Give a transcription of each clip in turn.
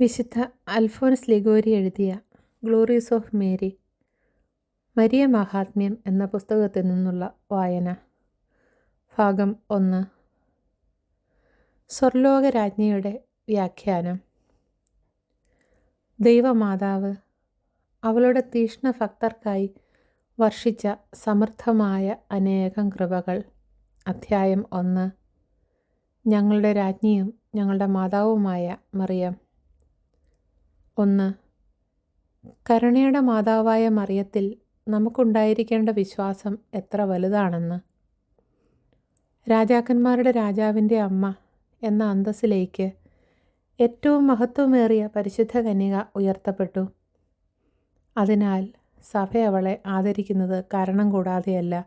വിശുദ്ധ അൽഫോൻസ് ലിഗോരി എഴുതിയ Glory's of Mary Maria മഹാത്മ്യം എന്ന പുസ്തകത്തിൽ നിന്നുള്ള വായന. ഭാഗം ഒന്ന്. സ്വർലോകരാജ്ഞിയുടെ വ്യാഖ്യാനം. ദൈവമാതാവ് അവളുടെ തീഷ്ണ ഭക്തർക്കായി വർഷിച്ച സമൃദ്ധമായ അനേകം കൃപകൾ. അധ്യായം ഒന്ന്. ഞങ്ങളുടെ രാജ്ഞിയും ഞങ്ങളുടെ മാതാവുമായ മറിയം. ഒന്ന്. കരുണയുടെ മാതാവായ മറിയത്തിൽ നമുക്കുണ്ടായിരിക്കേണ്ട വിശ്വാസം എത്ര വലുതാണെന്ന്. രാജാക്കന്മാരുടെ രാജാവിന്റെ അമ്മ എന്ന അന്തസ്സിലേക്ക് ഏറ്റവും മഹത്വമേറിയ പരിശുദ്ധ കന്യക ഉയർത്തപ്പെട്ടു. അതിനാൽ സഭ അവളെ ആദരിക്കുന്നത് കാരണം കൂടാതെയല്ല.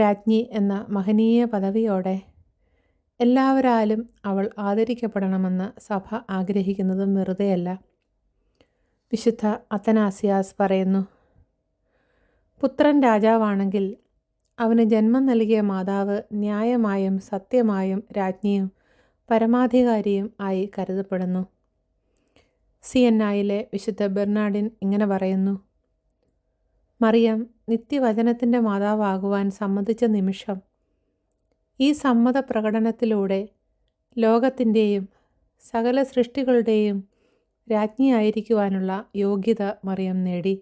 രാജ്ഞി എന്ന മഹനീയ പദവിയോടെ എല്ലാവരാലും അവൾ ആദരിക്കപ്പെടണമെന്ന് സഭ ആഗ്രഹിക്കുന്നതും വെറുതെയല്ല. വിശുദ്ധ അത്തനാസിയാസ് പറയുന്നു പുത്രൻ രാജാവാണെങ്കിൽ അവന് ജന്മം നൽകിയ മാതാവ് ന്യായമായും സത്യമായും രാജ്ഞിയും പരമാധികാരിയും ആയി കരുതപ്പെടുന്നു. സി എൻ ഐയിലെ വിശുദ്ധ ബെർണാഡിൻ ഇങ്ങനെ പറയുന്നു മറിയം നിത്യവചനത്തിന്റെ മാതാവാകുവാൻ സമ്മതിച്ച നിമിഷം ഈ സമ്മത പ്രകടനത്തിലൂടെ ലോകത്തിന്റെയും സകല സൃഷ്ടികളുടെയും രാജ്ഞിയായിരിക്കുവാനുള്ള യോഗ്യത മറിയം നേടി.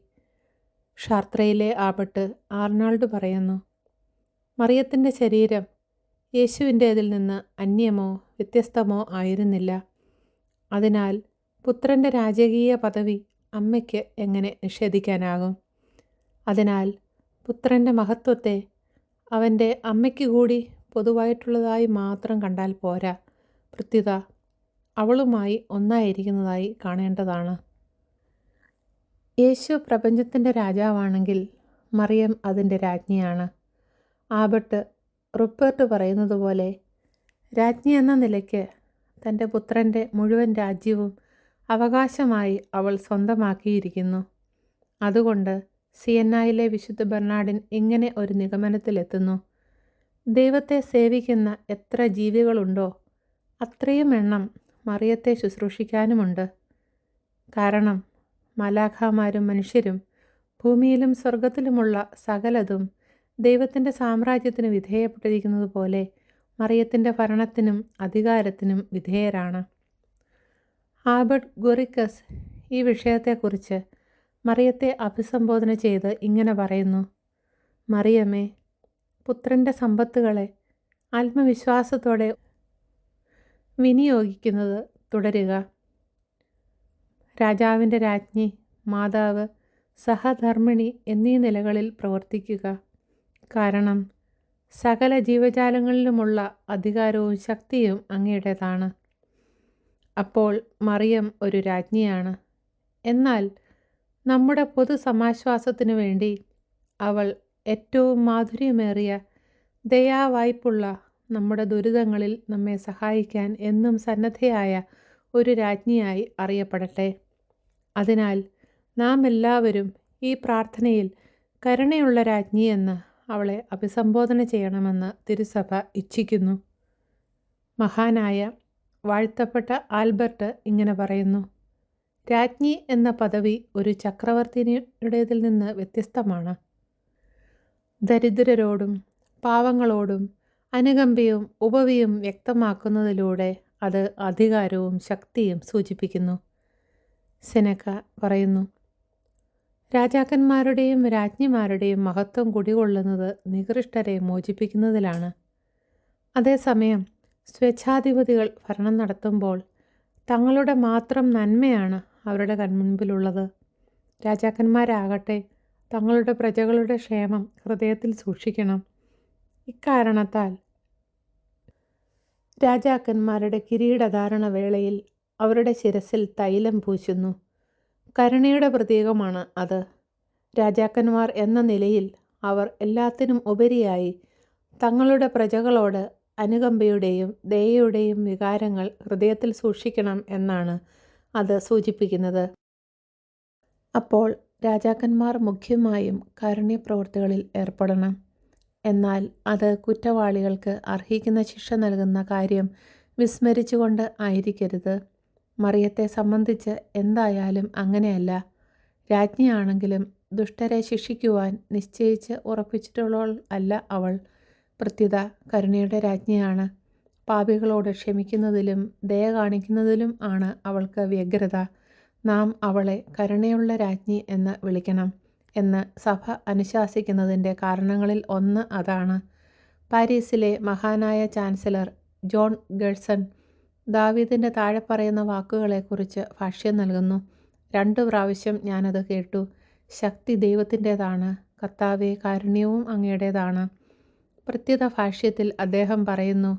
ഷാർത്രയിലെ ആപട്ട് ആർണാൾഡ് പറയുന്നു മറിയത്തിന്റെ ശരീരം യേശുവിന്റേതിൽ നിന്ന് അന്യമോ വ്യത്യസ്തമോ ആയിരുന്നില്ല. അതിനാൽ പുത്രന്റെ രാജകീയ പദവി അമ്മയ്ക്ക് എങ്ങനെ നിഷേധിക്കാനാകും? അതിനാൽ പുത്രന്റെ മഹത്വത്തെ അവന്റെ അമ്മയ്ക്ക് കൂടി പൊതുവായിട്ടുള്ളതായി മാത്രം കണ്ടാൽ പോരാ. പ്രത്യുത അവളുമായി ഒന്നായിരിക്കുന്നതായി കാണേണ്ടതാണ്. യേശു പ്രപഞ്ചത്തിന്റെ രാജാവാണെങ്കിൽ മറിയം അതിന്റെ രാജ്ഞിയാണ്. ആബട്ട് റുപ്പേർട്ട് പറയുന്നത് പോലെ രാജ്ഞി എന്ന നിലയ്ക്ക് തന്റെ പുത്രന്റെ മുഴുവൻ രാജ്യവും അവകാശമായി അവൾ സ്വന്തമാക്കിയിരിക്കുന്നു. അതുകൊണ്ട് സിയന്നായിലെ വിശുദ്ധ ബെർണാഡിൻ ഇങ്ങനെ ഒരു നിഗമനത്തിലെത്തുന്നു. ദൈവത്തെ സേവിക്കുന്ന എത്ര ജീവികളുണ്ടോ അത്രയും എണ്ണം മറിയത്തെ ശുശ്രൂഷിക്കാനുമുണ്ട്. കാരണം മലാഖാമാരും മനുഷ്യരും ഭൂമിയിലും സ്വർഗത്തിലുമുള്ള സകലതും ദൈവത്തിന്റെ സാമ്രാജ്യത്തിന് വിധേയപ്പെട്ടിരിക്കുന്നത് പോലെ മറിയത്തിന്റെ ഭരണത്തിനും അധികാരത്തിനും വിധേയരാണ്. ആബർട്ട് ഗൊറിക്കസ് ഈ വിഷയത്തെക്കുറിച്ച് മറിയത്തെ അഭിസംബോധന ചെയ്ത് ഇങ്ങനെ പറയുന്നു മറിയമേ പുത്രന്റെ സമ്പത്തുകളെ ആത്മവിശ്വാസത്തോടെ വിനിയോഗിക്കുന്നത് തുടരുക. രാജാവിന്റെ രാജ്ഞി മാതാവ് സഹധർമ്മിണി എന്നീ നിലകളിൽ പ്രവർത്തിക്കുക. കാരണം സകല ജീവജാലങ്ങളിലുമുള്ള അധികാരവും ശക്തിയും അങ്ങയുടേതാണ്. അപ്പോൾ മറിയം ഒരു രാജ്ഞിയാണ്. എന്നാൽ നമ്മുടെ പൊതു സമാശ്വാസത്തിനു വേണ്ടി അവൾ ഏറ്റവും മാധുര്യമേറിയ ദയാവായ്പുള്ള നമ്മുടെ ദുരിതങ്ങളിൽ നമ്മെ സഹായിക്കാൻ എന്നും സന്നദ്ധയായ ഒരു രാജ്ഞിയായി അറിയപ്പെടട്ടെ. അതിനാൽ നാം എല്ലാവരും ഈ പ്രാർത്ഥനയിൽ കരുണയുള്ള രാജ്ഞി എന്ന് അവളെ അഭിസംബോധന ചെയ്യണമെന്ന് തിരുസഭ ഇച്ഛിക്കുന്നു. മഹാനായ വാഴ്ത്തപ്പെട്ട ആൽബർട്ട് ഇങ്ങനെ പറയുന്നു രാജ്ഞി എന്ന പദവി ഒരു ചക്രവർത്തിനിയുടേതിൽ നിന്ന് വ്യത്യസ്തമാണ്. ദരിദ്രരോടും പാവങ്ങളോടും അനുകമ്പയും ഉപവിയും വ്യക്തമാക്കുന്നതിലൂടെ അത് അധികാരവും ശക്തിയും സൂചിപ്പിക്കുന്നു. സെനക്ക പറയുന്നു രാജാക്കന്മാരുടെയും രാജ്ഞിമാരുടെയും മഹത്വം കുടികൊള്ളുന്നത് നികൃഷ്ടരെ മോചിപ്പിക്കുന്നതിലാണ്. അതേസമയം സ്വേച്ഛാധിപതികൾ ഭരണം നടത്തുമ്പോൾ തങ്ങളുടെ മാത്രം നന്മയാണ് അവരുടെ കൺമുൻപിലുള്ളത്. രാജാക്കന്മാരാകട്ടെ തങ്ങളുടെ പ്രജകളുടെ ക്ഷേമം ഹൃദയത്തിൽ സൂക്ഷിക്കണം. ഇക്കാരണത്താൽ രാജാക്കന്മാരുടെ കിരീടധാരണ വേളയിൽ അവരുടെ ശിരസിൽ തൈലം പൂശുന്നു. കരുണയുടെ പ്രതീകമാണ് അത്. രാജാക്കന്മാർ എന്ന നിലയിൽ അവർ എല്ലാത്തിനും ഉപരിയായി തങ്ങളുടെ പ്രജകളോട് അനുകമ്പയുടെയും ദയയുടെയും വികാരങ്ങൾ ഹൃദയത്തിൽ സൂക്ഷിക്കണം എന്നാണ് അത് സൂചിപ്പിക്കുന്നത്. അപ്പോൾ രാജാക്കന്മാർ മുഖ്യമായും കാരുണ്യപ്രവൃത്തികളിൽ ഏർപ്പെടണം. എന്നാൽ അത് കുറ്റവാളികൾക്ക് അർഹിക്കുന്ന ശിക്ഷ നൽകുന്ന കാര്യം വിസ്മരിച്ചുകൊണ്ട് ആയിരിക്കരുത്. മറിയത്തെ സംബന്ധിച്ച് എന്തായാലും അങ്ങനെയല്ല. രാജ്ഞിയാണെങ്കിലും ദുഷ്ടരെ ശിക്ഷിക്കുവാൻ നിശ്ചയിച്ച് ഉറപ്പിച്ചിട്ടുള്ളവൾ അല്ല അവൾ. പ്രത്യുത കരുണയുടെ രാജ്ഞിയാണ്. പാപികളോട് ക്ഷമിക്കുന്നതിലും ദയ കാണിക്കുന്നതിലും ആണ് അവൾക്ക് വ്യഗ്രത. നാം അവളെ കരുണയുള്ള രാജ്ഞി എന്ന് വിളിക്കണം എന്ന് സഭ അനുശാസിക്കുന്നതിന്റെ കാരണങ്ങളിൽ ഒന്ന് അതാണ്. പാരീസിലെ മഹാനായ ചാൻസലർ ജോൺ ഗേഴ്സൺ ദാവീദിന്റെ താഴെ പറയുന്ന വാക്കുകളെക്കുറിച്ച് ഭാഷ്യം നൽകുന്നു. രണ്ടു പ്രാവശ്യം ഞാനത് കേട്ടു. ശക്തി ദൈവത്തിന്റെതാണ്. കർത്താവെ കാരുണ്യവും അങ്ങയുടേതാണ് പ്രത്യുത ഭാഷ്യത്തിൽ അദ്ദേഹം പറയുന്നു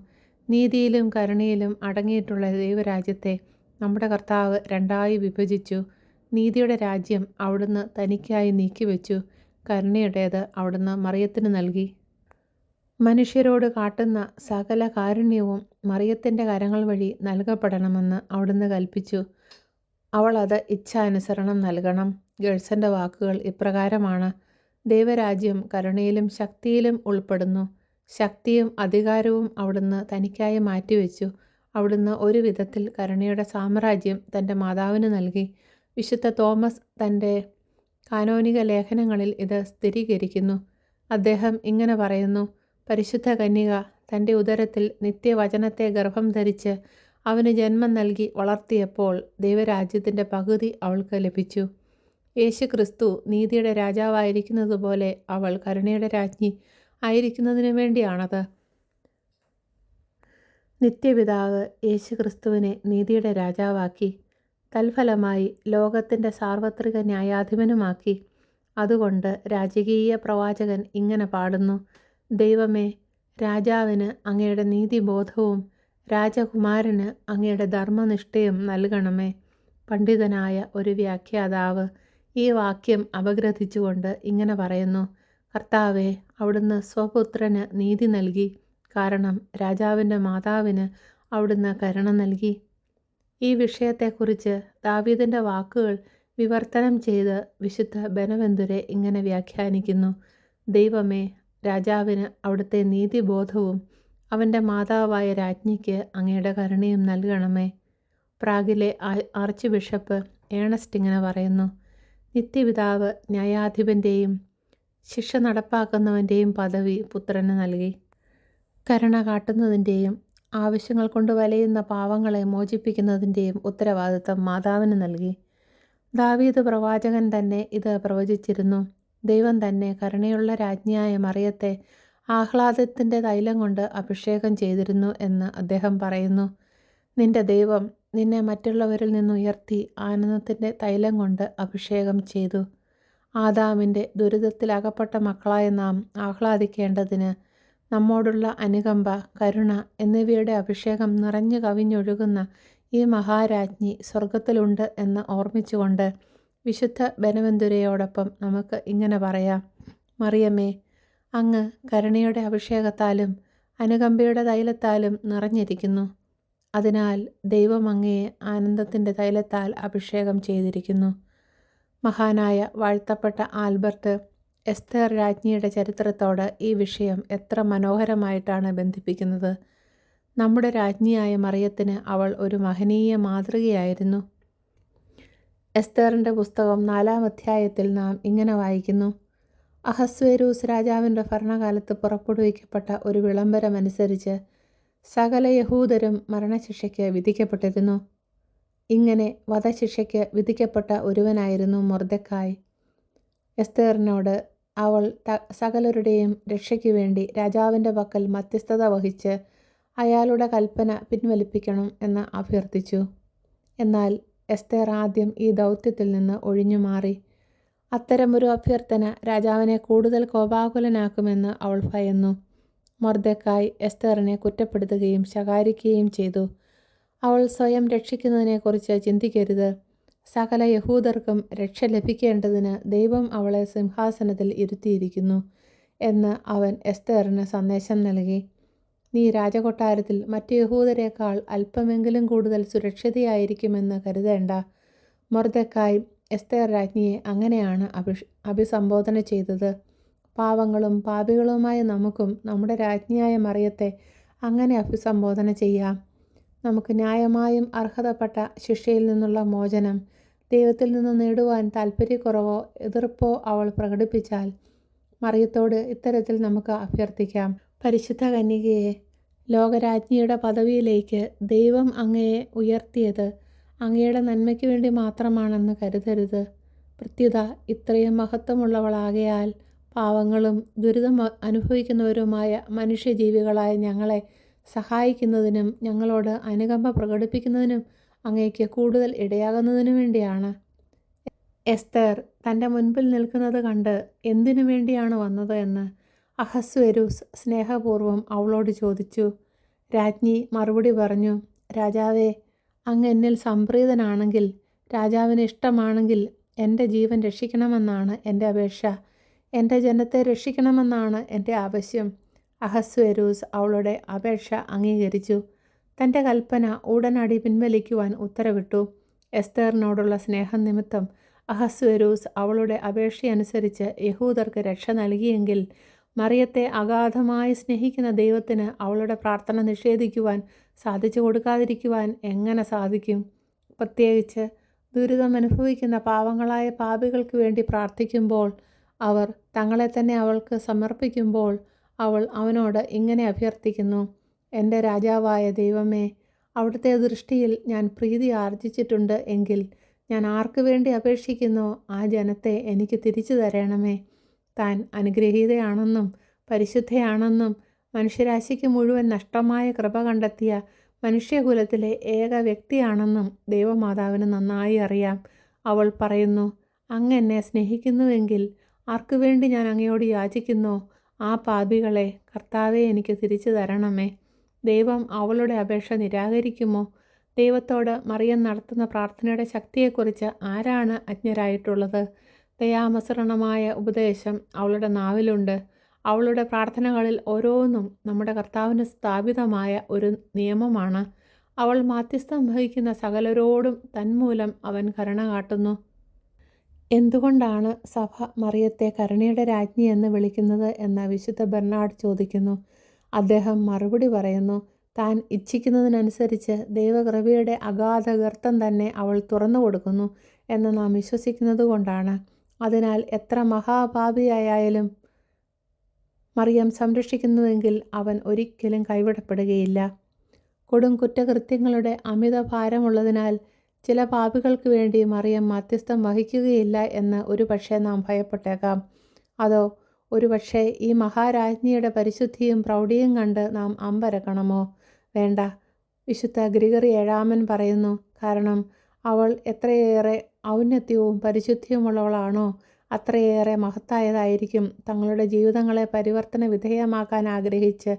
നീതിയിലും കരുണയിലും അടങ്ങിയിട്ടുള്ള ദൈവരാജ്യത്തെ നമ്മുടെ കർത്താവ് രണ്ടായി വിഭജിച്ചു. നീതിയുടെ രാജ്യം അവിടുന്ന് തനിക്കായി നീക്കിവെച്ചു. കരുണയുടേത് അവിടുന്ന് മറിയത്തിന് നൽകി. മനുഷ്യരോട് കാട്ടുന്ന സകല കാരുണ്യവും മറിയത്തിന്റെ കരങ്ങൾ വഴി നൽകപ്പെടണമെന്ന് അവിടുന്ന് കൽപ്പിച്ചു. അവൾ അത് ഇച്ഛാനുസരണം നൽകണം. ഗേൾസിന്റെ വാക്കുകൾ ഇപ്രകാരമാണ്. ദൈവരാജ്യം കരുണയിലും ശക്തിയിലും ഉൾപ്പെടുന്നു. ശക്തിയും അധികാരവും അവിടുന്ന് തനിക്കായി മാറ്റിവെച്ചു. അവിടുന്ന് ഒരു വിധത്തിൽ കരുണയുടെ സാമ്രാജ്യം തന്റെ മാതാവിന് നൽകി. വിശുദ്ധ തോമസ് തന്റെ കാനോനിക ലേഖനങ്ങളിൽ ഇത് സ്ഥിരീകരിക്കുന്നു. അദ്ദേഹം ഇങ്ങനെ പറയുന്നു പരിശുദ്ധ കന്യക തന്റെ ഉദരത്തിൽ നിത്യവചനത്തെ ഗർഭം ധരിച്ച് അവന് ജന്മം നൽകി വളർത്തിയപ്പോൾ ദൈവരാജ്യത്തിന്റെ പകുതി അവൾക്ക് ലഭിച്ചു. യേശു ക്രിസ്തു നീതിയുടെ രാജാവായിരിക്കുന്നതുപോലെ അവൾ കരുണയുടെ രാജ്ഞി ആയിരിക്കുന്നതിനു വേണ്ടിയാണത്. നിത്യപിതാവ് യേശുക്രിസ്തുവിനെ നീതിയുടെ രാജാവാക്കി തൽഫലമായി ലോകത്തിന്റെ സാർവത്രിക ന്യായാധിപനുമാക്കി. അതുകൊണ്ട് രാജകീയ പ്രവാചകൻ ഇങ്ങനെ പാടുന്നു ദൈവമേ രാജാവിന് അങ്ങയുടെ നീതിബോധവും രാജകുമാരന് അങ്ങയുടെ ധർമ്മനിഷ്ഠയും നൽകണമേ പണ്ഡിതനായ ഒരു വ്യാഖ്യാതാവ് ഈ വാക്യം അപഗ്രഥിച്ചുകൊണ്ട് ഇങ്ങനെ പറയുന്നു കർത്താവെ അവിടുന്ന് സ്വപുത്രന് നീതി നൽകി. കാരണം രാജാവിന്റെ മാതാവിന് അവിടുന്ന് കരുണ നൽകി. ഈ വിഷയത്തെക്കുറിച്ച് ദാവീദിന്റെ വാക്കുകൾ വിവർത്തനം ചെയ്ത് വിശുദ്ധ ബനവെന്തുരെ ഇങ്ങനെ വ്യാഖ്യാനിക്കുന്നു. ദൈവമേ രാജാവിന് അവിടുത്തെ നീതിബോധവും അവന്റെ മാതാവായ രാജ്ഞിക്ക് അങ്ങയുടെ കരുണയും നൽകണമേ. പ്രാഗിലെ ആർച്ച് ബിഷപ്പ് ഏണസ്റ്റ് ഇങ്ങനെ പറയുന്നു നിത്യപിതാവ് ന്യായാധിപന്റെയും ശിക്ഷ നടപ്പാക്കുന്നവന്റെയും പദവി പുത്രന് നൽകി. കരുണ കാട്ടുന്നതിന്റെയും ആവശ്യങ്ങൾ കൊണ്ട് വലയുന്ന പാവങ്ങളെ മോചിപ്പിക്കുന്നതിന്റെയും ഉത്തരവാദിത്തം മാതാവിന് നൽകി. ദാവീദ് പ്രവാചകൻ തന്നെ ഇത് പ്രവചിച്ചിരുന്നു. ദൈവം തന്നെ കരുണയുള്ള രാജ്ഞിയായ മറിയത്തെ ആഹ്ലാദത്തിന്റെ തൈലം കൊണ്ട് അഭിഷേകം ചെയ്തിരുന്നു എന്ന് അദ്ദേഹം പറയുന്നു. നിന്റെ ദൈവം നിന്നെ മറ്റുള്ളവരിൽ നിന്നുയർത്തി ആനന്ദത്തിന്റെ തൈലം കൊണ്ട് അഭിഷേകം ചെയ്തു. ആദാമിന്റെ ദുരിതത്തിലകപ്പെട്ട മക്കളായ നാം ആഹ്ലാദിക്കേണ്ടതിന് നമ്മോടുള്ള അനുകമ്പ കരുണ എന്നിവയുടെ അഭിഷേകം നിറഞ്ഞു കവിഞ്ഞൊഴുകുന്ന ഈ മഹാരാജ്ഞി സ്വർഗത്തിലുണ്ട് എന്ന് ഓർമ്മിച്ചുകൊണ്ട് വിശുദ്ധ ബനവന്തുരയോടൊപ്പം നമുക്ക് ഇങ്ങനെ പറയാം. മറിയമ്മേ അങ്ങ് കരുണയുടെ അഭിഷേകത്താലും അനുകമ്പയുടെ തൈലത്താലും നിറഞ്ഞിരിക്കുന്നു. അതിനാൽ ദൈവം അങ്ങയെ ആനന്ദത്തിന്റെ തൈലത്താൽ അഭിഷേകം ചെയ്തിരിക്കുന്നു. മഹാനായ വാഴ്ത്തപ്പെട്ട ആൽബർട്ട് എസ്തേർ രാജ്ഞിയുടെ ചരിത്രത്തോട് ഈ വിഷയം എത്ര മനോഹരമായിട്ടാണ് ബന്ധിപ്പിക്കുന്നത്. നമ്മുടെ രാജ്ഞിയായ മറിയത്തിന് അവൾ ഒരു മഹനീയ മാതൃകയായിരുന്നു. എസ്തേറിന്റെ പുസ്തകം നാലാം അധ്യായത്തിൽ നാം ഇങ്ങനെ വായിക്കുന്നു. അഹസ്വേരൂസ് രാജാവിന്റെ ഭരണകാലത്ത് പുറപ്പെടുവിക്കപ്പെട്ട ഒരു വിളംബരമനുസരിച്ച് സകല യഹൂദരും മരണശിക്ഷയ്ക്ക് വിധിക്കപ്പെട്ടിരുന്നു. ഇങ്ങനെ വധശിക്ഷയ്ക്ക് വിധിക്കപ്പെട്ട ഒരുവനായിരുന്നു മൊർദക്കായ് എസ്തേറിനോട് അവൾ സകലരുടെയും രക്ഷയ്ക്ക് വേണ്ടി രാജാവിന്റെ പക്കൽ മധ്യസ്ഥത വഹിച്ച് അയാളുടെ കൽപ്പന പിൻവലിപ്പിക്കണം എന്ന് അഭ്യർത്ഥിച്ചു. എന്നാൽ എസ്തേർ ആദ്യം ഈ ദൗത്യത്തിൽ നിന്ന് ഒഴിഞ്ഞു മാറി. അത്തരമൊരു അഭ്യർത്ഥന രാജാവിനെ കൂടുതൽ കോപാകുലനാക്കുമെന്ന് അവൾ ഭയന്നു. മർദ്ദക്കായി എസ്തേറിനെ കുറ്റപ്പെടുത്തുകയും ശകാരിക്കുകയും ചെയ്തു. അവൾ സ്വയം രക്ഷിക്കുന്നതിനെക്കുറിച്ച് ചിന്തിക്കരുത്. സകല യഹൂദർക്കും രക്ഷ ലഭിക്കേണ്ടതിന് ദൈവം അവളെ സിംഹാസനത്തിൽ ഇരുത്തിയിരിക്കുന്നു എന്ന് അവൻ എസ്തേറിന് സന്ദേശം നൽകി. നീ രാജകൊട്ടാരത്തിൽ മറ്റു യഹൂദരേക്കാൾ അല്പമെങ്കിലും കൂടുതൽ സുരക്ഷിതയായിരിക്കുമെന്ന് കരുതേണ്ട മൊർദക്കായ് എസ്തേർ രാജ്ഞിയെ അങ്ങനെയാണ് അഭിഷ് അഭിസംബോധന ചെയ്തത്. പാവങ്ങളും പാപികളുമായ നമുക്കും നമ്മുടെ രാജ്ഞിയായ മറിയത്തെ അങ്ങനെ അഭിസംബോധന ചെയ്യാം. നമുക്ക് ന്യായമായും അർഹതപ്പെട്ട ശിക്ഷയിൽ നിന്നുള്ള മോചനം ദൈവത്തിൽ നിന്ന് നേടുവാൻ താല്പര്യക്കുറവോ എതിർപ്പോ അവൾ പ്രകടിപ്പിച്ചാൽ മറിയത്തോട് ഇത്തരത്തിൽ നമുക്ക് അഭ്യർത്ഥിക്കാം. പരിശുദ്ധ കന്യകയെ ലോകരാജ്ഞിയുടെ പദവിയിലേക്ക് ദൈവം അങ്ങയെ ഉയർത്തിയത് അങ്ങയുടെ നന്മയ്ക്ക് വേണ്ടി മാത്രമാണെന്ന് കരുതരുത്. പ്രത്യുത ഇത്രയും മഹത്വമുള്ളവളാകയാൽ പാവങ്ങളും ദുരിതം അനുഭവിക്കുന്നവരുമായ മനുഷ്യജീവികളായ ഞങ്ങളെ സഹായിക്കുന്നതിനും ഞങ്ങളോട് അനുകമ്പ പ്രകടിപ്പിക്കുന്നതിനും അങ്ങേക്ക് കൂടുതൽ ഇടയാകുന്നതിനു വേണ്ടിയാണ്. എസ്തർ തന്റെ മുൻപിൽ നിൽക്കുന്നത് കണ്ട് എന്തിനു വേണ്ടിയാണ് വന്നത് എന്ന് അഹസ്വരൂസ് സ്നേഹപൂർവം അവളോട് ചോദിച്ചു. രാജ്ഞി മറുപടി പറഞ്ഞു രാജാവേ അങ്ങ് എന്നിൽ സംപ്രീതനാണെങ്കിൽ രാജാവിന് ഇഷ്ടമാണെങ്കിൽ എന്റെ ജീവൻ രക്ഷിക്കണമെന്നാണ് എന്റെ അപേക്ഷ. എന്റെ ജനത്തെ രക്ഷിക്കണമെന്നാണ് എന്റെ ആവശ്യം. അഹസ്വരൂസ് അവളുടെ അപേക്ഷ അംഗീകരിച്ചു. തന്റെ കൽപ്പന ഉടനടി പിൻവലിക്കുവാൻ ഉത്തരവിട്ടു. എസ്തേറിനോടുള്ള സ്നേഹം നിമിത്തം അഹസ്വേരൂസ് അവളുടെ അപേക്ഷയനുസരിച്ച് യഹൂദർക്ക് രക്ഷ നൽകിയെങ്കിൽ മറിയത്തെ അഗാധമായി സ്നേഹിക്കുന്ന ദൈവത്തിന് അവളുടെ പ്രാർത്ഥന നിഷേധിക്കുവാൻ സാധിച്ചു കൊടുക്കാതിരിക്കുവാൻ എങ്ങനെ സാധിക്കും? പ്രത്യേകിച്ച് ദുരിതമനുഭവിക്കുന്ന പാവങ്ങളായ പാപികൾക്ക് വേണ്ടി പ്രാർത്ഥിക്കുമ്പോൾ അവർ തങ്ങളെ തന്നെ അവൾക്ക് സമർപ്പിക്കുമ്പോൾ അവൾ അവനോട് ഇങ്ങനെ അഭ്യർത്ഥിക്കുന്നു എന്റെ രാജാവായ ദൈവമേ അവിടുത്തെ ദൃഷ്ടിയിൽ ഞാൻ പ്രീതി ആർജിച്ചിട്ടുണ്ട് എങ്കിൽ ഞാൻ ആർക്കു വേണ്ടി അപേക്ഷിക്കുന്നോ? ആ ജനത്തെ എനിക്ക് തിരിച്ചു തരണമേ. താൻ അനുഗ്രഹീതയാണെന്നും പരിശുദ്ധയാണെന്നും മനുഷ്യരാശിക്ക് മുഴുവൻ നഷ്ടമായ കൃപ കണ്ടെത്തിയ മനുഷ്യകുലത്തിലെ ഏക വ്യക്തിയാണെന്നും ദൈവമാതാവിന് നന്നായി അറിയാം. അവൾ പറയുന്നു അങ്ങ് എന്നെ സ്നേഹിക്കുന്നുവെങ്കിൽ ആർക്കു വേണ്ടി ഞാൻ അങ്ങയോട് യാചിക്കുന്നോ? ആ പാപികളെ കർത്താവെ എനിക്ക് തിരിച്ചു തരണമേ. ദൈവം അവളുടെ അപേക്ഷ നിരാകരിക്കുമോ? ദൈവത്തോട് മറിയം നടത്തുന്ന പ്രാർത്ഥനയുടെ ശക്തിയെക്കുറിച്ച് ആരാണ് അജ്ഞരായിട്ടുള്ളത്? ദയാമസരണമായ ഉപദേശം അവളുടെ നാവിലുണ്ട്. അവളുടെ പ്രാർത്ഥനകളിൽ ഓരോന്നും നമ്മുടെ കർത്താവിന് സ്ഥാപിതമായ ഒരു നിയമമാണ്. അവൾ മാധ്യസ്ഥം വഹിക്കുന്ന സകലരോടും തന്മൂലം അവൻ കരുണ കാട്ടുന്നു. എന്തുകൊണ്ടാണ് സഭ മറിയത്തെ കരുണയുടെ രാജ്ഞി എന്ന് വിളിക്കുന്നത് എന്ന് വിശുദ്ധ ബെർണാഡ് ചോദിക്കുന്നു. അദ്ദേഹം മറുപടി പറയുന്നു താൻ ഇച്ഛിക്കുന്നതിനനുസരിച്ച് ദൈവകൃപയുടെ അഗാധ ഗർത്തം തന്നെ അവൾ തുറന്നു കൊടുക്കുന്നു എന്ന് നാം വിശ്വസിക്കുന്നത് കൊണ്ടാണ്. അതിനാൽ എത്ര മഹാപാപിയായാലും മറിയം സംരക്ഷിക്കുന്നുവെങ്കിൽ അവൻ ഒരിക്കലും കൈവിടപ്പെടുകയില്ല. കൊടും കുറ്റകൃത്യങ്ങളുടെ അമിത ഭാരമുള്ളതിനാൽ ചില പാപികൾക്ക് വേണ്ടി മറിയം മധ്യസ്ഥം വഹിക്കുകയില്ല എന്ന് ഒരു പക്ഷേ നാം ഭയപ്പെട്ടേക്കാം. അതോ ഒരു പക്ഷേ ഈ മഹാരാജ്ഞിയുടെ പരിശുദ്ധിയും പ്രൗഢിയും കണ്ട് നാം അമ്പരക്കണമോ? വേണ്ട. വിശുദ്ധ ഗ്രിഗറി ഏഴാമൻ പറയുന്നു കാരണം അവൾ എത്രയേറെ ഔന്നത്യവും പരിശുദ്ധിയുമുള്ളവളാണോ അത്രയേറെ മഹത്തായതായിരിക്കും. തങ്ങളുടെ ജീവിതങ്ങളെ പരിവർത്തന വിധേയമാക്കാൻ ആഗ്രഹിച്ച്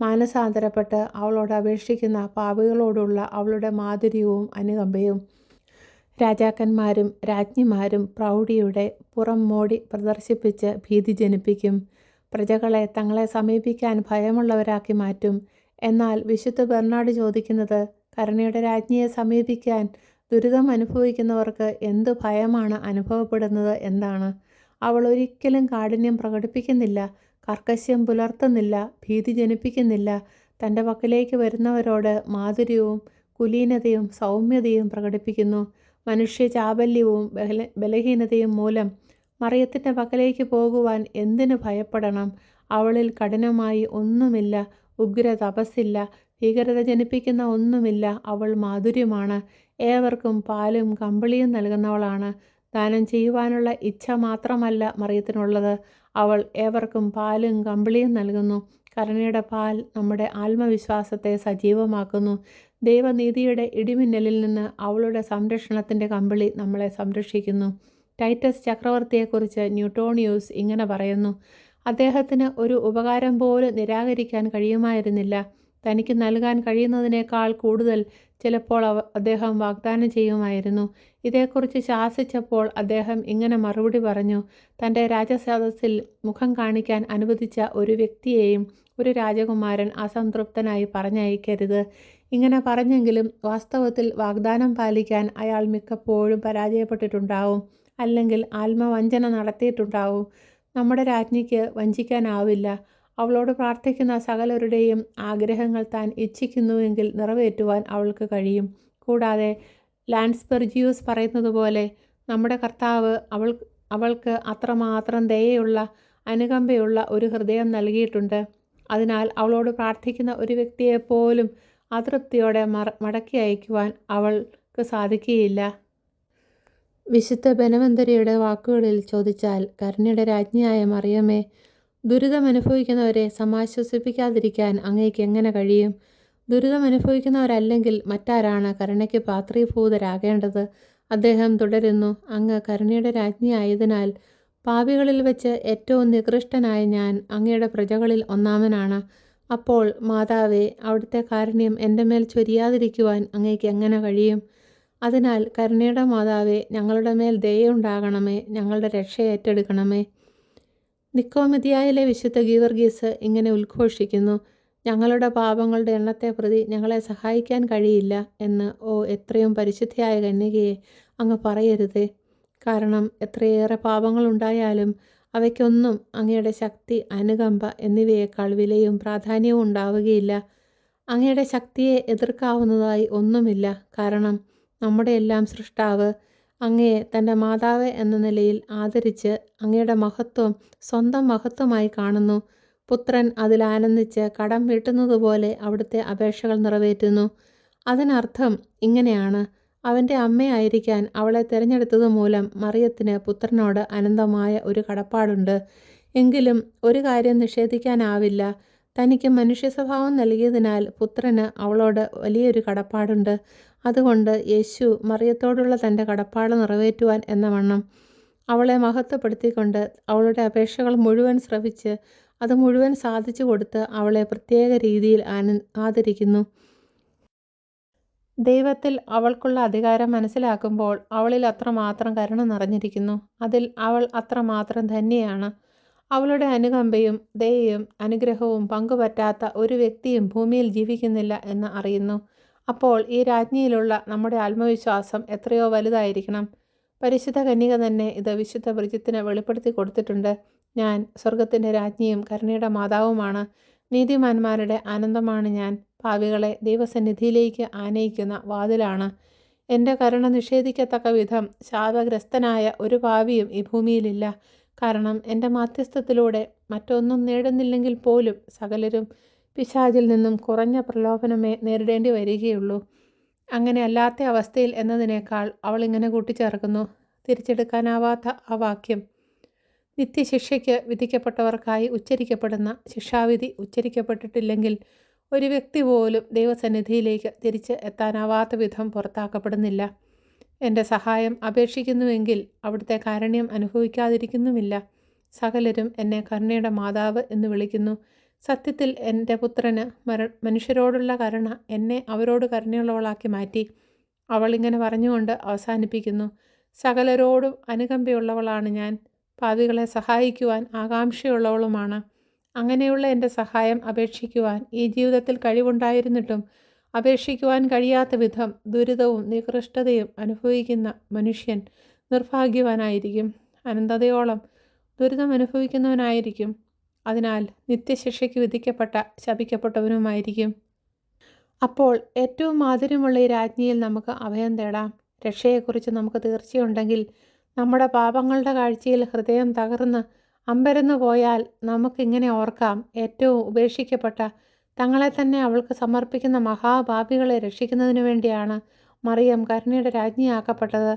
മാനസാന്തരപ്പെട്ട് അവളോട് അപേക്ഷിക്കുന്ന പാപികളോടുള്ള അവളുടെ മാധുര്യവും അനുകമ്പയും. രാജാക്കന്മാരും രാജ്ഞിമാരും പ്രൗഢിയുടെ പുറം മോടി പ്രദർശിപ്പിച്ച് ഭീതി ജനിപ്പിക്കും. പ്രജകളെ തങ്ങളെ സമീപിക്കാൻ ഭയമുള്ളവരാക്കി മാറ്റും. എന്നാൽ വിശുദ്ധ ബെർണാഡ് ചോദിക്കുന്നത് കരുണയുടെ രാജ്ഞിയെ സമീപിക്കാൻ ദുരിതം അനുഭവിക്കുന്നവർക്ക് എന്ത് ഭയമാണ് അനുഭവപ്പെടുന്നത് എന്താണ്? അവൾ ഒരിക്കലും കാഠിന്യം പ്രകടിപ്പിക്കുന്നില്ല. കർക്കശ്യം പുലർത്തുന്നില്ല ഭീതി ജനിപ്പിക്കുന്നില്ല. തന്റെ പക്കലേക്ക് വരുന്നവരോട് മാധുര്യവും കുലീനതയും സൗമ്യതയും പ്രകടിപ്പിക്കുന്നു. മനുഷ്യ ചാബല്യവും ബല ബലഹീനതയും മൂലം മറിയത്തിന്റെ പക്കലേക്ക് പോകുവാൻ എന്തിനു ഭയപ്പെടണം? അവളിൽ കഠിനമായി ഒന്നുമില്ല ഉഗ്ര തപസ്സില്ല ഭീകരത ജനിപ്പിക്കുന്ന ഒന്നുമില്ല. അവൾ മാധുര്യമാണ്. ഏവർക്കും പാലും കമ്പിളിയും നൽകുന്നവളാണ്. ദാനം ചെയ്യുവാനുള്ള ഇച്ഛ മാത്രമല്ല മറിയത്തിനുള്ളത്. അവൾ ഏവർക്കും പാലും കമ്പിളിയും നൽകുന്നു. കരുണയുടെ പാൽ നമ്മുടെ ആത്മവിശ്വാസത്തെ സജീവമാക്കുന്നു. ദൈവനീതിയുടെ ഇടിമിന്നലിൽ നിന്ന് അവളുടെ സംരക്ഷണത്തിന്റെ കമ്പിളി നമ്മളെ സംരക്ഷിക്കുന്നു. ടൈറ്റസ് ചക്രവർത്തിയെക്കുറിച്ച് ന്യൂട്ടോണിയൂസ് ഇങ്ങനെ പറയുന്നു. അദ്ദേഹത്തിന് ഒരു ഉപകാരം പോലും നിരാകരിക്കാൻ കഴിയുമായിരുന്നില്ല. തനിക്ക് നൽകാൻ കഴിയുന്നതിനേക്കാൾ കൂടുതൽ ചിലപ്പോൾ അദ്ദേഹം വാഗ്ദാനം ചെയ്യുമായിരുന്നു. ഇതേക്കുറിച്ച് ശാസിച്ചപ്പോൾ അദ്ദേഹം ഇങ്ങനെ മറുപടി പറഞ്ഞു തന്റെ രാജസദസ്സിൽ മുഖം കാണിക്കാൻ അനുവദിച്ച ഒരു വ്യക്തിയെയും ഒരു രാജകുമാരൻ അസംതൃപ്തനായി പറഞ്ഞയക്കരുത്. ഇങ്ങനെ പറഞ്ഞെങ്കിലും വാസ്തവത്തിൽ വാഗ്ദാനം പാലിക്കാൻ അയാൾ മിക്കപ്പോഴും പരാജയപ്പെട്ടിട്ടുണ്ടാവും അല്ലെങ്കിൽ ആത്മവഞ്ചന നടത്തിയിട്ടുണ്ടാവും. നമ്മുടെ രാജ്ഞിക്ക് വഞ്ചിക്കാനാവില്ല. അവളോട് പ്രാർത്ഥിക്കുന്ന സകലരുടെയും ആഗ്രഹങ്ങൾ താൻ ഇച്ഛിക്കുന്നുവെങ്കിൽ നിറവേറ്റുവാൻ അവൾക്ക് കഴിയും. കൂടാതെ ലാൻസ്പെർജിയൂസ് പറയുന്നത് പോലെ നമ്മുടെ കർത്താവ് അവൾ അവൾക്ക് അത്രമാത്രം ദയയുള്ള അനുകമ്പയുള്ള ഒരു ഹൃദയം നൽകിയിട്ടുണ്ട്. അതിനാൽ അവളോട് പ്രാർത്ഥിക്കുന്ന ഒരു വ്യക്തിയെപ്പോലും അതൃപ്തിയോടെ മറ മടക്കി അയക്കുവാൻ അവൾക്ക് സാധിക്കുകയില്ല. വിശുദ്ധ ബനവന്തരിയുടെ വാക്കുകളിൽ ചോദിച്ചാൽ കരുണയുടെ രാജ്ഞിയായ മറിയമേ ദുരിതമനുഭവിക്കുന്നവരെ സമാശ്വസിപ്പിക്കാതിരിക്കാൻ അങ്ങേക്ക് എങ്ങനെ കഴിയും? ദുരിതമനുഭവിക്കുന്നവരല്ലെങ്കിൽ മറ്റാരാണ് കരുണയ്ക്ക് പാത്രീഭൂതരാകേണ്ടത്? അദ്ദേഹം തുടരുന്നു അങ്ങ് കരുണയുടെ രാജ്ഞിയായതിനാൽ പാപികളിൽ വെച്ച് ഏറ്റവും നികൃഷ്ടനായ ഞാൻ അങ്ങയുടെ പ്രജകളിൽ ഒന്നാമനാണ്. അപ്പോൾ മാതാവേ അവിടുത്തെ കാരുണ്യം എന്റെ മേൽ ചൊരിയാതിരിക്കുവാൻ അങ്ങേക്ക് എങ്ങനെ കഴിയും? അതിനാൽ കരുണയുടെ മാതാവേ ഞങ്ങളുടെ മേൽ ദയുണ്ടാകണമേ ഞങ്ങളുടെ രക്ഷ ഏറ്റെടുക്കണമേ. നിക്കോമിതിയായിലെ വിശുദ്ധ ഗീവർഗീസ് ഇങ്ങനെ ഉദ്ഘോഷിക്കുന്നു ഞങ്ങളുടെ പാപങ്ങളുടെ എണ്ണത്തെ പ്രതി ഞങ്ങളെ സഹായിക്കാൻ കഴിയില്ല എന്ന് ഓ എത്രയും പരിശുദ്ധിയായ കന്യകയെ അങ്ങ് പറയരുതേ. കാരണം എത്രയേറെ പാപങ്ങളുണ്ടായാലും അവയ്ക്കൊന്നും അങ്ങയുടെ ശക്തി അനുകമ്പ എന്നിവയേക്കാൾ വിലയും പ്രാധാന്യവും ഉണ്ടാവുകയില്ല. അങ്ങയുടെ ശക്തിയെ എതിർക്കാവുന്നതായി ഒന്നുമില്ല. കാരണം നമ്മുടെ എല്ലാം സൃഷ്ടാവ് അങ്ങയെ തന്റെ മാതാവ് എന്ന നിലയിൽ ആദരിച്ച് അങ്ങയുടെ മഹത്വം സ്വന്തം മഹത്വമായി കാണുന്നു. പുത്രൻ അതിൽ ആനന്ദിച്ച് കടം വീട്ടുന്നതുപോലെ അവിടുത്തെ അപേക്ഷകൾ നിറവേറ്റുന്നു. അതിനർത്ഥം ഇങ്ങനെയാണ്. അവന്റെ അമ്മയായിരിക്കാൻ അവളെ തിരഞ്ഞെടുത്തത് മൂലം മറിയത്തിന് പുത്രനോട് അനന്തമായ ഒരു കടപ്പാടുണ്ട്. എങ്കിലും ഒരു കാര്യം നിഷേധിക്കാനാവില്ല. തനിക്ക് മനുഷ്യ സ്വഭാവം നൽകിയതിനാൽ പുത്രന് അവളോട് വലിയൊരു കടപ്പാടുണ്ട്. അതുകൊണ്ട് യേശു മറിയത്തോടുള്ള തന്റെ കടപ്പാട് നിറവേറ്റുവാൻ എന്ന വണ്ണം അവളെ മഹത്വപ്പെടുത്തിക്കൊണ്ട് അവളുടെ അപേക്ഷകൾ മുഴുവൻ ശ്രവിച്ച് അത് മുഴുവൻ സാധിച്ചു കൊടുത്ത് അവളെ പ്രത്യേക രീതിയിൽ ആദരിക്കുന്നു. ദൈവത്തിൽ അവൾക്കുള്ള അധികാരം മനസ്സിലാക്കുമ്പോൾ അവളിൽ അത്രമാത്രം കരുണ നിറഞ്ഞിരിക്കുന്നു. അതിൽ അവൾ അത്രമാത്രം ധന്യയാണ്. അവളുടെ അനുകമ്പയും ദയയും അനുഗ്രഹവും പങ്കുപറ്റാത്ത ഒരു വ്യക്തിയും ഭൂമിയിൽ ജീവിക്കുന്നില്ല എന്ന് അറിയുന്നു. അപ്പോൾ ഈ രാജ്ഞിയിലുള്ള നമ്മുടെ ആത്മവിശ്വാസം എത്രയോ വലുതായിരിക്കണം. പരിശുദ്ധ കന്യക തന്നെ ഇത് വിശുദ്ധ ബ്രിജിത്തിന് വെളിപ്പെടുത്തി കൊടുത്തിട്ടുണ്ട്. ഞാൻ സ്വർഗത്തിന്റെ രാജ്ഞിയും കരുണയുടെ മാതാവുമാണ്. നീതിമാന്മാരുടെ ആനന്ദമാണ് ഞാൻ. പാവികളെ ദൈവസന്നിധിയിലേക്ക് ആനയിക്കുന്ന വാതിലാണ്. എന്റെ കരുണ നിഷേധിക്കത്തക്ക വിധം ശാപഗ്രസ്തനായ ഒരു പാവിയും ഈ ഭൂമിയിലില്ല. കാരണം എന്റെ മാധ്യസ്ഥത്തിലൂടെ മറ്റൊന്നും നേടുന്നില്ലെങ്കിൽ പോലും സകലരും പിശാചിൽ നിന്നും കുറഞ്ഞ പ്രലോഭനമേ നേരിടേണ്ടി വരികയുള്ളൂ. അങ്ങനെ അല്ലാത്ത അവസ്ഥയിൽ എന്നതിനേക്കാൾ അവൾ ഇങ്ങനെ കൂട്ടിച്ചേർക്കുന്നു. തിരിച്ചെടുക്കാനാവാത്ത ആ വാക്യം. നിത്യശിക്ഷയ്ക്ക് വിധിക്കപ്പെട്ടവർക്കായി ഉച്ചരിക്കപ്പെടുന്ന ശിക്ഷാവിധി ഉച്ചരിക്കപ്പെട്ടിട്ടില്ലെങ്കിൽ ഒരു വ്യക്തി പോലും ദൈവസന്നിധിയിലേക്ക് തിരിച്ച് എത്താനാവാത്ത വിധം പുറത്താക്കപ്പെടുന്നില്ല. എന്റെ സഹായം അപേക്ഷിക്കുന്നുവെങ്കിൽ അവിടുത്തെ കാരുണ്യം അനുഭവിക്കാതിരിക്കുന്നുമില്ല. സകലരും എന്നെ കരുണയുടെ മാതാവ് എന്ന് വിളിക്കുന്നു. സത്യത്തിൽ എന്റെ പുത്രന് മര മനുഷ്യരോടുള്ള കരുണ എന്നെ അവരോട് കരുണയുള്ളവളാക്കി മാറ്റി. അവൾ ഇങ്ങനെ പറഞ്ഞുകൊണ്ട് അവസാനിപ്പിക്കുന്നു. സകലരോടും അനുകമ്പയുള്ളവളാണ് ഞാൻ. പാവികളെ സഹായിക്കുവാൻ ആകാംക്ഷയുള്ളവളുമാണ്. അങ്ങനെയുള്ള എന്റെ സഹായം അപേക്ഷിക്കുവാൻ ഈ ജീവിതത്തിൽ കഴിവുണ്ടായിരുന്നിട്ടും അപേക്ഷിക്കുവാൻ കഴിയാത്ത വിധം ദുരിതവും നികൃഷ്ടതയും അനുഭവിക്കുന്ന മനുഷ്യൻ നിർഭാഗ്യവാനായിരിക്കും. അനന്തതയോളം ദുരിതം അനുഭവിക്കുന്നവനായിരിക്കും. അതിനാൽ നിത്യശിക്ഷയ്ക്ക് വിധിക്കപ്പെട്ട ശപിക്കപ്പെട്ടവനുമായിരിക്കും. അപ്പോൾ ഏറ്റവും മാധുര്യമുള്ള ഈ രാജ്ഞിയിൽ നമുക്ക് അഭയം തേടാം. രക്ഷയെക്കുറിച്ച് നമുക്ക് തീർച്ചയുണ്ടെങ്കിൽ നമ്മുടെ പാപങ്ങളുടെ കാഴ്ചയിൽ ഹൃദയം തകർന്ന് അമ്പരന്ന് പോയാൽ നമുക്കിങ്ങനെ ഓർക്കാം ഏറ്റവും ഉപേക്ഷിക്കപ്പെട്ട തങ്ങളെ തന്നെ അവൾക്ക് സമർപ്പിക്കുന്ന മഹാഭാപികളെ രക്ഷിക്കുന്നതിനു വേണ്ടിയാണ് മറിയം കരുണയുടെ രാജ്ഞിയാക്കപ്പെട്ടത്.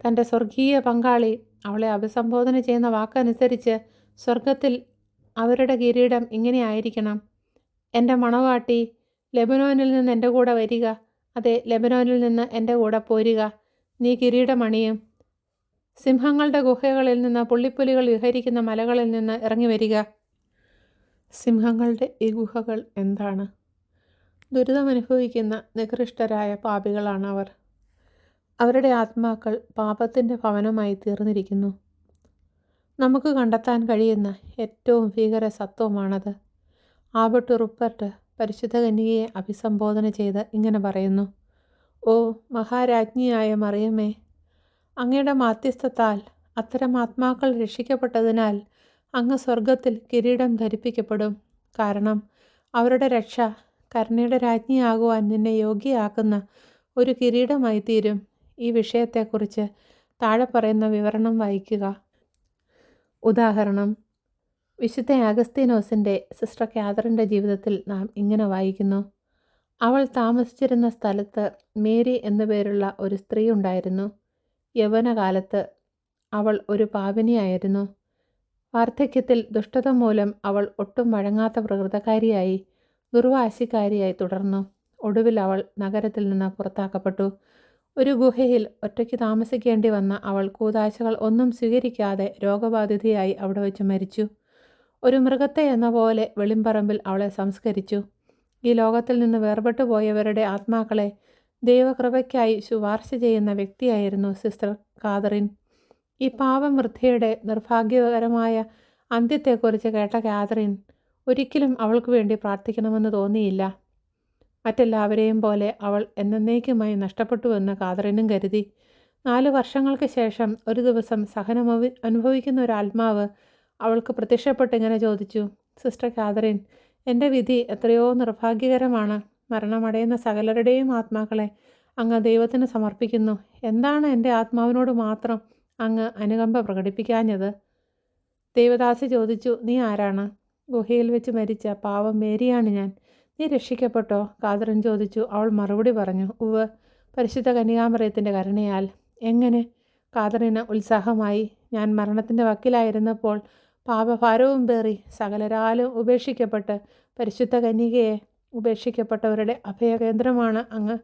തന്റെ സ്വർഗീയ പങ്കാളി അവളെ അഭിസംബോധന ചെയ്യുന്ന വാക്കനുസരിച്ച് സ്വർഗത്തിൽ അവരുടെ കിരീടം ഇങ്ങനെ ആയിരിക്കണം. എന്റെ മണവാട്ടി ലെബനോനിൽ നിന്ന് എന്റെ കൂടെ വരിക അതെ ലെബനോനിൽ നിന്ന് എന്റെ കൂടെ പോരുക. നീ കിരീടമണിയും സിംഹങ്ങളുടെ ഗുഹകളിൽ നിന്ന് പുള്ളിപ്പുലികൾ വിഹരിക്കുന്ന മലകളിൽ നിന്ന് ഇറങ്ങി വരിക. സിംഹങ്ങളുടെ ഈ ഗുഹകൾ എന്താണ്? ദുരിതമനുഭവിക്കുന്ന നികൃഷ്ടരായ പാപികളാണ് അവർ അവരുടെ ആത്മാക്കൾ പാപത്തിന്റെ ഭവനമായി തീർന്നിരിക്കുന്നു. നമുക്ക് കണ്ടെത്താൻ കഴിയുന്ന ഏറ്റവും ഭീകര സത്വമാണത്. ആബട്ട് റുപ്പർട്ട് പരിശുദ്ധ കന്യകയെ അഭിസംബോധന ചെയ്ത് ഇങ്ങനെ പറയുന്നു ഓ മഹാരാജ്ഞിയായ മറിയമേ അങ്ങയുടെ മാധ്യസ്ഥത്താൽ അത്തരം ആത്മാക്കൾ രക്ഷിക്കപ്പെട്ടതിനാൽ അങ്ങ് സ്വർഗത്തിൽ കിരീടം ധരിപ്പിക്കപ്പെടും. കാരണം അവരുടെ രക്ഷ കരുണയുടെ രാജ്ഞിയാകുവാൻ നിന്നെ യോഗ്യയാക്കുന്ന ഒരു കിരീടമായി തീരും. ഈ വിഷയത്തെക്കുറിച്ച് താഴെ പറയുന്ന വിവരണം വായിക്കുക. ഉദാഹരണം വിശുദ്ധ അഗസ്തീനോസിന്റെ സിസ്റ്റർ കാതറിന്റെ ജീവിതത്തിൽ നാം ഇങ്ങനെ വായിക്കുന്നു. അവൾ താമസിച്ചിരുന്ന സ്ഥലത്ത് മേരി എന്നു പേരുള്ള ഒരു സ്ത്രീ ഉണ്ടായിരുന്നു. യൗവനകാലത്ത് അവൾ ഒരു പാപിനിയായിരുന്നു. വാർദ്ധക്യത്തിൽ ദുഷ്ടത മൂലം അവൾ ഒട്ടും വഴങ്ങാത്ത പ്രകൃതക്കാരിയായി ദുർവാശിക്കാരിയായി തുടർന്നു. ഒടുവിൽ അവൾ നഗരത്തിൽ നിന്ന് പുറത്താക്കപ്പെട്ടു. ഒരു ഗുഹയിൽ ഒറ്റയ്ക്ക് താമസിക്കേണ്ടി വന്ന അവൾ കൂതാശകൾ ഒന്നും സ്വീകരിക്കാതെ രോഗബാധിതയായി അവിടെ വെച്ച് മരിച്ചു. ഒരു മൃഗത്തെ എന്ന പോലെ വെളിമ്പറമ്പിൽ അവളെ സംസ്കരിച്ചു. ഈ ലോകത്തിൽ നിന്ന് വേർപെട്ടു പോയവരുടെ ആത്മാക്കളെ ദൈവകൃപയ്ക്കായി ശുപാർശ ചെയ്യുന്ന വ്യക്തിയായിരുന്നു സിസ്റ്റർ കാതറിൻ. ഈ പാവം വൃദ്ധയുടെ നിർഭാഗ്യകരമായ അന്ത്യത്തെക്കുറിച്ച് കേട്ട കാതറിൻ ഒരിക്കലും അവൾക്ക് വേണ്ടി പ്രാർത്ഥിക്കണമെന്ന് തോന്നിയില്ല. മറ്റെല്ലാവരെയും പോലെ അവൾ എന്നേക്കുമായി നഷ്ടപ്പെട്ടുവെന്ന് കാതറിനും കരുതി. നാല് വർഷങ്ങൾക്ക് ശേഷം ഒരു ദിവസം സഹനം അനുഭവിക്കുന്ന ഒരു ആത്മാവ് അവൾക്ക് പ്രത്യക്ഷപ്പെട്ട് ഇങ്ങനെ ചോദിച്ചു സിസ്റ്റർ കാതറിൻ എന്റെ വിധി എത്രയോ നിർഭാഗ്യകരമാണ്. മരണമടയുന്ന സകലരുടെയും ആത്മാക്കളെ അങ്ങ് ദൈവത്തിന് സമർപ്പിക്കുന്നു. എന്താണ് എന്റെ ആത്മാവിനോട് മാത്രം അങ്ങ് അനുകമ്പ പ്രകടിപ്പിക്കാഞ്ഞത്. ദേവദാസി ചോദിച്ചു നീ ആരാണ്? ഗുഹയിൽ വെച്ച് മരിച്ച പാവം മേരിയാണ് ഞാൻ. നീ രക്ഷിക്കപ്പെട്ടോ? കാതറൻ ചോദിച്ചു. അവൾ മറുപടി പറഞ്ഞു ഉവ് പരിശുദ്ധ കന്യാമറയത്തിന്റെ കരുണയാൽ. എങ്ങനെ? കാതറിന് ഉത്സാഹമായി. ഞാൻ മരണത്തിന്റെ വക്കിലായിരുന്നപ്പോൾ പാപഭാരവും പേറി സകലരാലും ഉപേക്ഷിക്കപ്പെട്ട് പരിശുദ്ധ കന്യകയെ ഉപേക്ഷിക്കപ്പെട്ടവരുടെ അഭയകേന്ദ്രമാണ് അങ്ങ്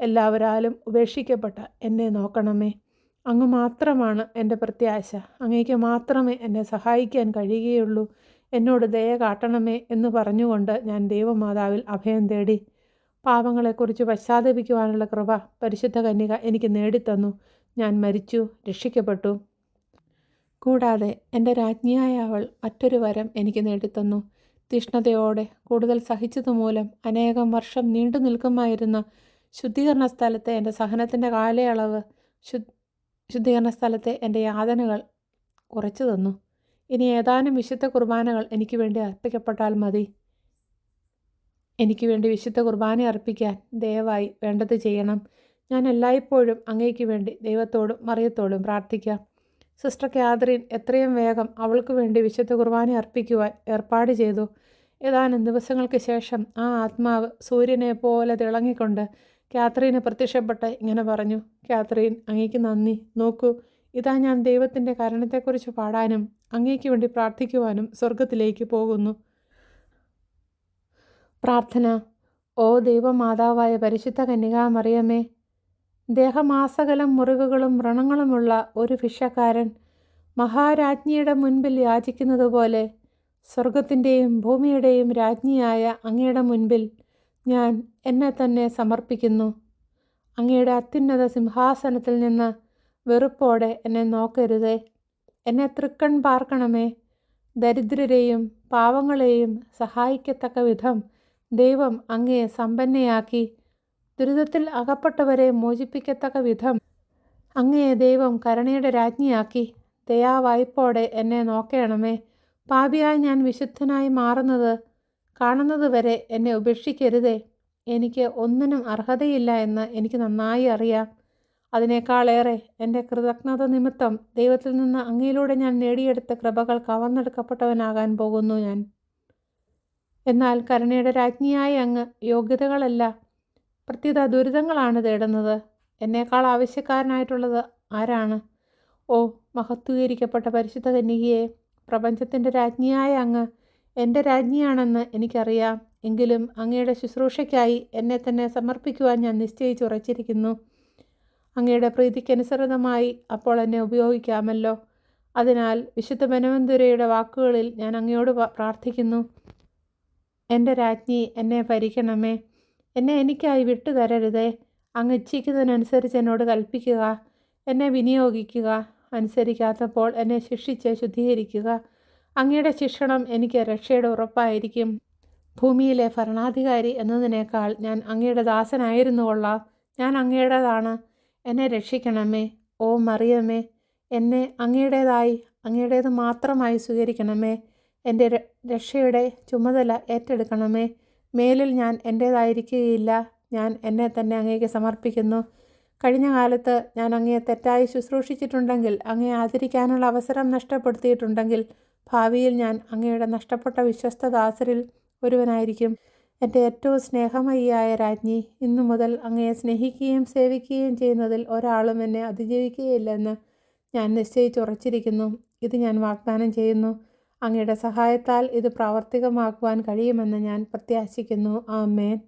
എല്ലാവരാലും ഉപേക്ഷിക്കപ്പെട്ട എന്നെ നോക്കണമേ. അങ്ങ് മാത്രമാണ് എന്റെ പ്രത്യാശ. അങ്ങേക്ക് മാത്രമേ എന്നെ സഹായിക്കാൻ കഴിയുകയുള്ളൂ. എന്നോട് ദയ കാട്ടണമേ എന്ന് പറഞ്ഞുകൊണ്ട് ഞാൻ ദൈവമാതാവിൽ അഭയം തേടി. പാപങ്ങളെക്കുറിച്ച് പശ്ചാത്തപിക്കുവാനുള്ള കൃപ പരിശുദ്ധ കന്യക എനിക്ക് നേടിത്തന്നു. ഞാൻ മരിച്ചു രക്ഷിക്കപ്പെട്ടു. കൂടാതെ എന്റെ രാജ്ഞിയായ അവൾ മറ്റൊരു വരം എനിക്ക് നേടിത്തന്നു. തീഷ്ണതയോടെ കൂടുതൽ സഹിച്ചതുമൂലം അനേകം വർഷം നീണ്ടു നിൽക്കുമായിരുന്ന ശുദ്ധീകരണ സ്ഥലത്തെ എന്റെ സഹനത്തിന്റെ കാലയളവ് ശു ശുദ്ധീകരണ സ്ഥലത്തെ എന്റെ യാതനകൾ കുറച്ചു തന്നു. ഇനി ഏതാനും വിശുദ്ധ കുർബാനകൾ എനിക്ക് വേണ്ടി അർപ്പിക്കപ്പെട്ടാൽ മതി. എനിക്ക് വേണ്ടി വിശുദ്ധ കുർബാന അർപ്പിക്കാൻ ദയവായി വേണ്ടത് ചെയ്യണം. ഞാൻ എല്ലായ്പ്പോഴും അങ്ങേക്ക് വേണ്ടി ദൈവത്തോടും മറിയത്തോടും പ്രാർത്ഥിക്കാം. സിസ്റ്റർ കാതറിൻ എത്രയും വേഗം അവൾക്ക് വേണ്ടി വിശുദ്ധ കുർബാന അർപ്പിക്കുവാൻ ഏർപ്പാട് ചെയ്തു. ഏതാനും ദിവസങ്ങൾക്ക് ശേഷം ആ ആത്മാവ് സൂര്യനെ പോലെ തിളങ്ങിക്കൊണ്ട് കാത്രീന് പ്രത്യക്ഷപ്പെട്ട് ഇങ്ങനെ പറഞ്ഞു കാത്രീൻ അങ്ങേക്ക് നന്ദി. നോക്കൂ ഇതാ ഞാൻ ദൈവത്തിന്റെ കരണത്തെക്കുറിച്ച് പാടാനും അങ്ങേക്ക് വേണ്ടി പ്രാർത്ഥിക്കുവാനും സ്വർഗത്തിലേക്ക് പോകുന്നു. പ്രാർത്ഥന ഓ ദൈവമാതാവായ പരിശുദ്ധ കന്യകാമറിയമേ ദേഹമാസകലം മുറിവുകളും വ്രണങ്ങളുമുള്ള ഒരു ഭിക്ഷക്കാരൻ മഹാരാജ്ഞിയുടെ മുൻപിൽ യാചിക്കുന്നത് പോലെ സ്വർഗത്തിന്റെയും ഭൂമിയുടെയും രാജ്ഞിയായ അങ്ങയുടെ മുൻപിൽ ഞാൻ എന്നെ തന്നെ സമർപ്പിക്കുന്നു. അങ്ങയുടെ അത്യുന്നത സിംഹാസനത്തിൽ നിന്ന് വെറുപ്പോടെ എന്നെ നോക്കരുതേ. എന്നെ തൃക്കൺ പാർക്കണമേ. ദരിദ്രരെയും പാവങ്ങളെയും സഹായിക്കത്തക്ക വിധം ദൈവം അങ്ങയെ സമ്പന്നയാക്കി. ദുരിതത്തിൽ അകപ്പെട്ടവരെ മോചിപ്പിക്കത്തക്ക വിധം അങ്ങയെ ദൈവം കരുണയുടെ രാജ്ഞിയാക്കി. ദയാവായ്പോടെ എന്നെ നോക്കണമേ. പാപിയായി ഞാൻ വിശുദ്ധനായി മാറുന്നത് കാണുന്നത് വരെ എന്നെ ഉപേക്ഷിക്കരുതേ. എനിക്ക് ഒന്നിനും അർഹതയില്ല എന്ന് എനിക്ക് നന്നായി അറിയാം. അതിനേക്കാളേറെ എന്റെ കൃതജ്ഞത നിമിത്തം ദൈവത്തിൽ നിന്ന് അങ്ങയിലൂടെ ഞാൻ നേടിയെടുത്ത കൃപകൾ കവർന്നെടുക്കപ്പെട്ടവനാകാൻ പോകുന്നു ഞാൻ. എന്നാൽ കരുണയുടെ രാജ്ഞിയായ അങ്ങ് യോഗ്യതകളല്ല പ്രത്യേക ദുരിതങ്ങളാണ് തേടുന്നത്. എന്നേക്കാൾ ആവശ്യക്കാരനായിട്ടുള്ളത് ആരാണ്? ഓ മഹത്വീകരിക്കപ്പെട്ട പരിശുദ്ധ കന്യകയെ പ്രപഞ്ചത്തിന്റെ രാജ്ഞിയായ അങ്ങ് എന്റെ രാജ്ഞിയാണെന്ന് എനിക്കറിയാം. എങ്കിലും അങ്ങയുടെ ശുശ്രൂഷയ്ക്കായി എന്നെ തന്നെ സമർപ്പിക്കുവാൻ ഞാൻ നിശ്ചയിച്ചുറച്ചിരിക്കുന്നു. അങ്ങയുടെ പ്രീതിക്കനുസൃതമായി അപ്പോൾ എന്നെ ഉപയോഗിക്കാമല്ലോ. അതിനാൽ വിശുദ്ധ ബനവന്തുരയുടെ വാക്കുകളിൽ ഞാൻ അങ്ങയോട് പ്രാർത്ഥിക്കുന്നു. എന്റെ രാജ്ഞി എന്നെ ഭരിക്കണമേ. എന്നെ എനിക്കായി വിട്ടു തരരുതേ അങ്ങ് ഇച്ഛിക്കുന്നതിനനുസരിച്ച് എന്നോട് കൽപ്പിക്കുക. എന്നെ വിനിയോഗിക്കുക. അനുസരിക്കാത്തപ്പോൾ എന്നെ ശിക്ഷിച്ച് ശുദ്ധീകരിക്കുക. അങ്ങയുടെ ശിക്ഷണം എനിക്ക് രക്ഷയുടെ ഉറപ്പായിരിക്കും. ഭൂമിയിലെ ഭരണാധികാരി എന്നതിനേക്കാൾ ഞാൻ അങ്ങയുടെ ദാസനായിരുന്നു കൊള്ളാം. ഞാൻ അങ്ങയുടേതാണ്. എന്നെ രക്ഷിക്കണമേ ഓ മറിയമേ. എന്നെ അങ്ങയുടേതായി അങ്ങയുടേത് മാത്രമായി സ്വീകരിക്കണമേ. എന്റെ രക്ഷയുടെ ചുമതല ഏറ്റെടുക്കണമേ. മേലിൽ ഞാൻ എന്റേതായിരിക്കുകയില്ല ഞാൻ എന്നെ തന്നെ അങ്ങേക്ക് സമർപ്പിക്കുന്നു. കഴിഞ്ഞ കാലത്ത് ഞാൻ അങ്ങയെ തെറ്റായി ശുശ്രൂഷിച്ചിട്ടുണ്ടെങ്കിൽ അങ്ങയെ ആദരിക്കാനുള്ള അവസരം നഷ്ടപ്പെടുത്തിയിട്ടുണ്ടെങ്കിൽ ഭാവിയിൽ ഞാൻ അങ്ങയുടെ നഷ്ടപ്പെട്ട വിശ്വസ്ത ദാസരിൽ ഒരുവനായിരിക്കും. എന്റെ ഏറ്റവും സ്നേഹമയിയായ രാജ്ഞി ഇന്നു മുതൽ അങ്ങയെ സ്നേഹിക്കുകയും സേവിക്കുകയും ചെയ്യുന്നതിൽ ഒരാളും എന്നെ അതിജീവിക്കുകയില്ലെന്ന് ഞാൻ നിശ്ചയിച്ചുറച്ചിരിക്കുന്നു. ഇത് ഞാൻ വാഗ്ദാനം ചെയ്യുന്നു. അങ്ങയുടെ സഹായത്താൽ ഇത് പ്രാവർത്തികമാക്കുവാൻ കഴിയുമെന്ന് ഞാൻ പ്രത്യാശിക്കുന്നു. ആമേൻ.